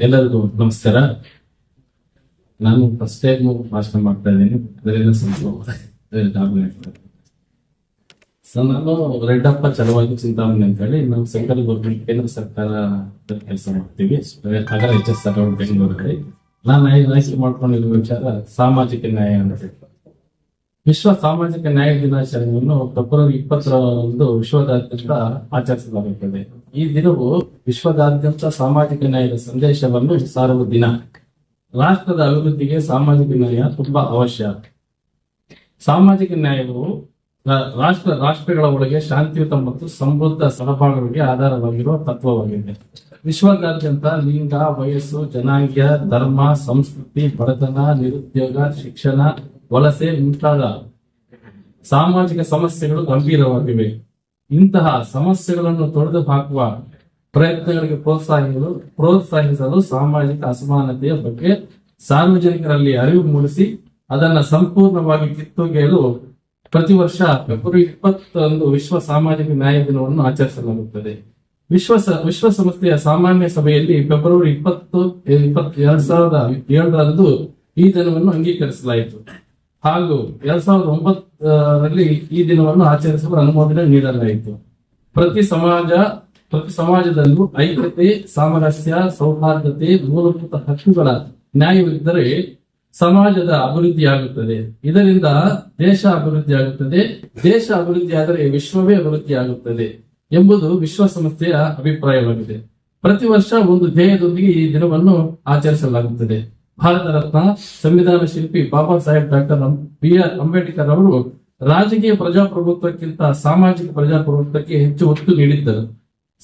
ಎಲ್ಲರಿಗೂ ನಮಸ್ಕಾರ. ನಾನು ಫಸ್ಟ್ ಟೈಮ್ ಭಾಷಣ ಮಾಡ್ತಾ ಇದ್ದೀನಿ. ಅದರಿಂದ ಸ್ವಲ್ಪ ಸೊ ನಾನು ರೆಡ್ಡಪ್ಪ ಚಲವಾಗಿ ಚಿಂತಾಮಣಿ ಅಂತ ಹೇಳಿ ನಾವು ಸೆಂಟ್ರಲ್ ಗೌರ್ಮೆಂಟ್ ಕೇಂದ್ರ ಸರ್ಕಾರ ಕೆಲಸ ಮಾಡ್ತೀವಿ. ನಗರ ಎಚ್ ಎಸ್ ಸರ್ ಬೆಂಗಳೂರಲ್ಲಿ. ನಾನು ಆಯ್- ಆಯ್ಕೆ ಮಾಡ್ಕೊಂಡಿರುವ ವಿಚಾರ ಸಾಮಾಜಿಕ ನ್ಯಾಯ ಅಂತ. ವಿಶ್ವ ಸಾಮಾಜಿಕ ನ್ಯಾಯ ದಿನಾಚರಣೆಯನ್ನು ಫೆಬ್ರವರಿ ಇಪ್ಪತ್ತರಂದು ವಿಶ್ವದಾದ್ಯಂತ ಆಚರಿಸಲಾಗುತ್ತದೆ. ಈ ದಿನವು ವಿಶ್ವದಾದ್ಯಂತ ಸಾಮಾಜಿಕ ನ್ಯಾಯದ ಸಂದೇಶವನ್ನು ಸಾರುವ ದಿನ. ರಾಷ್ಟ್ರದ ಅಭಿವೃದ್ಧಿಗೆ ಸಾಮಾಜಿಕ ನ್ಯಾಯ ತುಂಬಾ ಅವಶ್ಯ. ಸಾಮಾಜಿಕ ನ್ಯಾಯವು ರಾಷ್ಟ್ರ, ರಾಷ್ಟ್ರಗಳ ಒಳಗೆ ಶಾಂತಿಯುತ ಮತ್ತು ಸಮೃದ್ಧ ಸಹಭಾಗಿಗೆ ಆಧಾರವಾಗಿರುವ ತತ್ವವಾಗಿದೆ. ವಿಶ್ವದಾದ್ಯಂತ ಲಿಂಗ, ವಯಸ್ಸು, ಜನಾಂಗ, ಧರ್ಮ, ಸಂಸ್ಕೃತಿ, ಬಡತನ, ನಿರುದ್ಯೋಗ, ಶಿಕ್ಷಣ, ವಲಸೆ ಮುಂತಾದ ಸಾಮಾಜಿಕ ಸಮಸ್ಯೆಗಳು ಗಂಭೀರವಾಗಿವೆ. ಇಂತಹ ಸಮಸ್ಯೆಗಳನ್ನು ತೊಡೆದು ಹಾಕುವ ಪ್ರಯತ್ನಗಳಿಗೆ ಪ್ರೋತ್ಸಾಹಿಸಲು ಪ್ರೋತ್ಸಾಹಿಸಲು ಸಾಮಾಜಿಕ ಅಸಮಾನತೆಯ ಬಗ್ಗೆ ಸಾರ್ವಜನಿಕರಲ್ಲಿ ಅರಿವು ಮೂಡಿಸಿ ಅದನ್ನ ಸಂಪೂರ್ಣವಾಗಿ ಕಿತ್ತೊಗೆಯಲು ಪ್ರತಿ ವರ್ಷ ಫೆಬ್ರವರಿ ಇಪ್ಪತ್ತೊಂದು ವಿಶ್ವ ಸಾಮಾಜಿಕ ನ್ಯಾಯ ದಿನವನ್ನು ಆಚರಿಸಲಾಗುತ್ತದೆ. ವಿಶ್ವ ವಿಶ್ವಸಂಸ್ಥೆಯ ಸಾಮಾನ್ಯ ಸಭೆಯಲ್ಲಿ ಫೆಬ್ರವರಿ ಇಪ್ಪತ್ತು ಇಪ್ಪತ್ತು ಎರಡ್ ಸಾವಿರದ ಏಳರಂದು ಈ ದಿನವನ್ನು ಅಂಗೀಕರಿಸಲಾಯಿತು. ಹಾಗೂ ಎರಡ್ ಸಾವಿರದ ಒಂಬತ್ತರಲ್ಲಿ ಈ ದಿನವನ್ನು ಆಚರಿಸಲು ಅನುಮೋದನೆ ನೀಡಲಾಯಿತು. ಪ್ರತಿ ಸಮಾಜ, ಪ್ರತಿ ಸಮಾಜದಲ್ಲೂ ಐಕ್ಯತೆ, ಸಾಮರಸ್ಯ, ಸೌಹಾರ್ದತೆ, ಮೂಲಭೂತ ಹಕ್ಕುಗಳ ನ್ಯಾಯವಿದ್ದರೆ ಸಮಾಜದ ಅಭಿವೃದ್ಧಿಯಾಗುತ್ತದೆ ಇದರಿಂದ ದೇಶ ಅಭಿವೃದ್ಧಿಯಾಗುತ್ತದೆ ದೇಶ ಅಭಿವೃದ್ಧಿಯಾದರೆ ವಿಶ್ವವೇ ಅಭಿವೃದ್ಧಿಯಾಗುತ್ತದೆ ಎಂಬುದು ವಿಶ್ವಸಂಸ್ಥೆಯ ಅಭಿಪ್ರಾಯವಾಗಿದೆ. ಪ್ರತಿ ವರ್ಷ ಒಂದು ಧ್ಯೇಯದೊಂದಿಗೆ ಈ ದಿನವನ್ನು ಆಚರಿಸಲಾಗುತ್ತದೆ. ಭಾರತ ರತ್ನ ಸಂವಿಧಾನ ಶಿಲ್ಪಿ Baba Saheb doctor B R Ambedkar ಅವರು ರಾಜಕೀಯ ಪ್ರಜಾಪ್ರಭುತ್ವಕ್ಕಿಂತ ಸಾಮಾಜಿಕ ಪ್ರಜಾಪ್ರಭುತ್ವಕ್ಕೆ ಹೆಚ್ಚು ಒತ್ತು ನೀಡಿದ್ದರು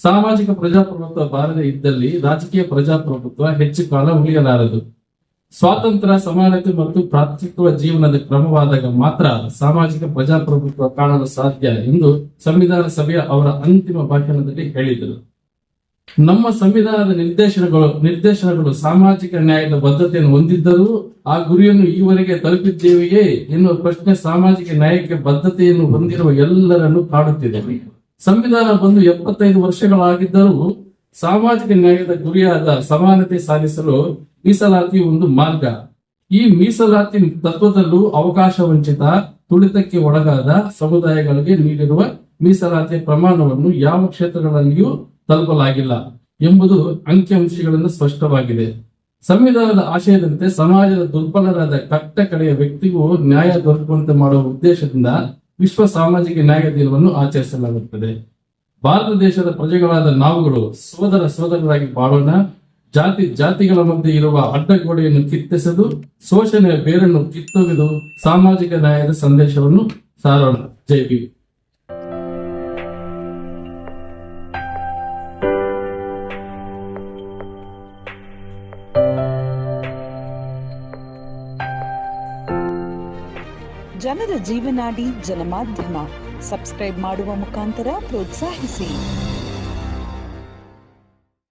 ಸಾಮಾಜಿಕ ಪ್ರಜಾಪ್ರಭುತ್ವ ಬಾರದೇ ಇದ್ದಲ್ಲಿ ರಾಜಕೀಯ ಪ್ರಜಾಪ್ರಭುತ್ವ ಹೆಚ್ಚು ಕಾಲ ಉಳಿಯಲಾರದು. ಸ್ವಾತಂತ್ರ್ಯ, ಸಮಾನತೆ ಮತ್ತು ಭ್ರಾತೃತ್ವ ಜೀವನದ ಕ್ರಮವಾದಾಗ ಮಾತ್ರ ಸಾಮಾಜಿಕ ಪ್ರಜಾಪ್ರಭುತ್ವ ಕಾಣಲು ಸಾಧ್ಯ ಎಂದು ಸಂವಿಧಾನ ಸಭೆಯ ಅವರ ಅಂತಿಮ ಭಾಷಣದಲ್ಲಿ ಹೇಳಿದರು. ನಮ್ಮ ಸಂವಿಧಾನದ ನಿರ್ದೇಶನಗಳು ನಿರ್ದೇಶನಗಳು ಸಾಮಾಜಿಕ ನ್ಯಾಯದ ಬದ್ಧತೆಯನ್ನು ಹೊಂದಿದ್ದರೂ ಆ ಗುರಿಯನ್ನು ಈವರೆಗೆ ತಲುಪಿದ್ದೇವೆಯೇ ಎನ್ನುವ ಪ್ರಶ್ನೆ ಸಾಮಾಜಿಕ ನ್ಯಾಯಕ್ಕೆ ಬದ್ಧತೆಯನ್ನು ಹೊಂದಿರುವ ಎಲ್ಲರನ್ನು ಕಾಡುತ್ತಿದೆ. ಸಂವಿಧಾನ ಬಂದು ಎಪ್ಪತ್ತೈದು ವರ್ಷಗಳಾಗಿದ್ದರೂ ಸಾಮಾಜಿಕ ನ್ಯಾಯದ ಗುರಿಯಾದ ಸಮಾನತೆ ಸಾಧಿಸಲು ಮೀಸಲಾತಿ ಒಂದು ಮಾರ್ಗ. ಈ ಮೀಸಲಾತಿ ತತ್ವದಲ್ಲೂ ಅವಕಾಶ ವಂಚಿತ, ತುಳಿತಕ್ಕೆ ಒಳಗಾದ ಸಮುದಾಯಗಳಿಗೆ ನೀಡಿರುವ ಮೀಸಲಾತಿ ಪ್ರಮಾಣವನ್ನು ಯಾವ ಕ್ಷೇತ್ರಗಳಲ್ಲಿಯೂ ತಲುಪಲಾಗಿಲ್ಲ ಎಂಬುದು ಅಂಕಿಅಂಶಗಳಿಂದ ಸ್ಪಷ್ಟವಾಗಿದೆ. ಸಂವಿಧಾನದ ಆಶಯದಂತೆ ಸಮಾಜದ ದುರ್ಬಲರಾದ ಕಟ್ಟ ಕಡೆಯ ವ್ಯಕ್ತಿಗೂ ನ್ಯಾಯ ದೊರಕುವಂತೆ ಮಾಡುವ ಉದ್ದೇಶದಿಂದ ವಿಶ್ವ ಸಾಮಾಜಿಕ ನ್ಯಾಯ ದಿನವನ್ನು ಆಚರಿಸಲಾಗುತ್ತದೆ. ಭಾರತ ದೇಶದ ಪ್ರಜೆಗಳಾದ ನಾವುಗಳು ಸೋದರ ಸೋದರರಾಗಿ ಬಾಳೋಣ, ಜಾತಿ ಜಾತಿಗಳ ಮಧ್ಯೆ ಇರುವ ಅಡ್ಡಗೋಡೆಯನ್ನು ಕಿತ್ತೆಸೆದು, ಶೋಷಣೆಯ ಬೇರನ್ನು ಕಿತ್ತೊಗೆದು, ಸಾಮಾಜಿಕ ನ್ಯಾಯದ ಸಂದೇಶವನ್ನು ಸಾರೋಣ. ಜೈ ಜನರ ಜೀವನಾಡಿ ಜನಮಾಧ್ಯಮ. ಸಬ್ಸ್ಕ್ರೈಬ್ ಮಾಡುವ ಮುಖಾಂತರ ಪ್ರೋತ್ಸಾಹಿಸಿ.